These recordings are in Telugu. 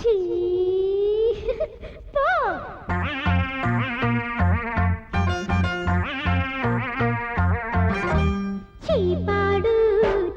ఛీ పో. చీపాడు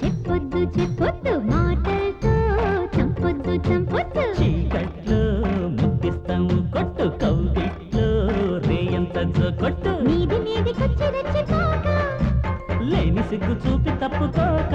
చెప్పొద్దు చెప్పొద్దు మాటలతో. చంపొద్దు చంపొద్దు. చీకట్లో ముద్దిస్తాము కొట్టు కౌగిట్లో రేయంత కొట్టు. మీది మీదికొచ్చి రెచ్చిపోక లేని సిగ్గు చూపి తప్పుకోక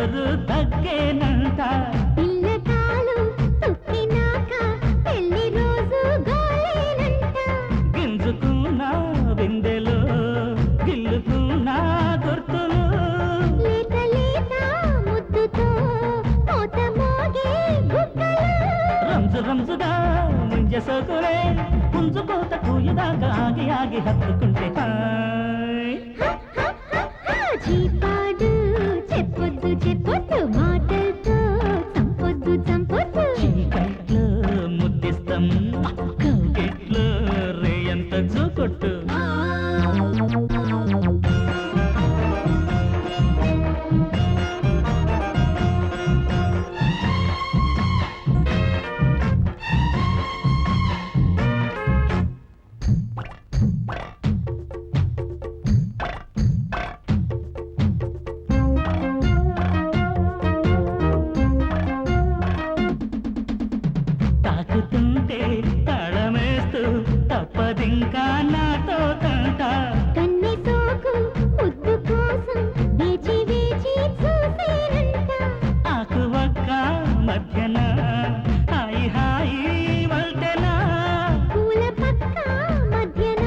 జోరు తగ్గేనంట రోజు గోలేనంట. గింజుకున్నా బిందెలో గిల్లుకున్నా గుర్తులు లేత లేత ముద్దుతో మోత మోగే బుగ్గలు రంజు రంజుగా ముంజ సోకులే పుంజుకోత కూయుదాకా ఆగి ఆగి హత్తుకుంటే తాకుతుంటే తాళమేస్తూ తప్పదింకా నాతో తంట. కన్నె సోకు ముద్దు కోసం వేచి వేచి చూసేనంట. ఆకు ఒక్క మధ్యన హాయి హాయి వల్టెనా పూల పక్క మధ్యన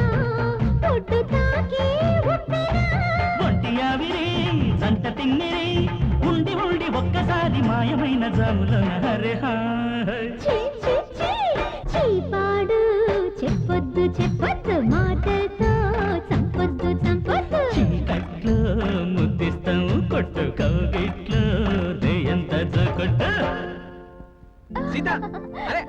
పొట్టు తాకే ఒంటి ఆవిరి జంట తిమ్మిరి ఉండి ఉండి ఒక్కసారి మాయమైన జాములోన హరే హాయ్ చెప్పొద్దు చెప్పొద్దు మాటలతో చంపొద్దు చంపొద్దు. చీకట్లో ముద్దిస్తాం కొట్టు కౌగిట్లో. రేయంత కొట్టు. సీత అరే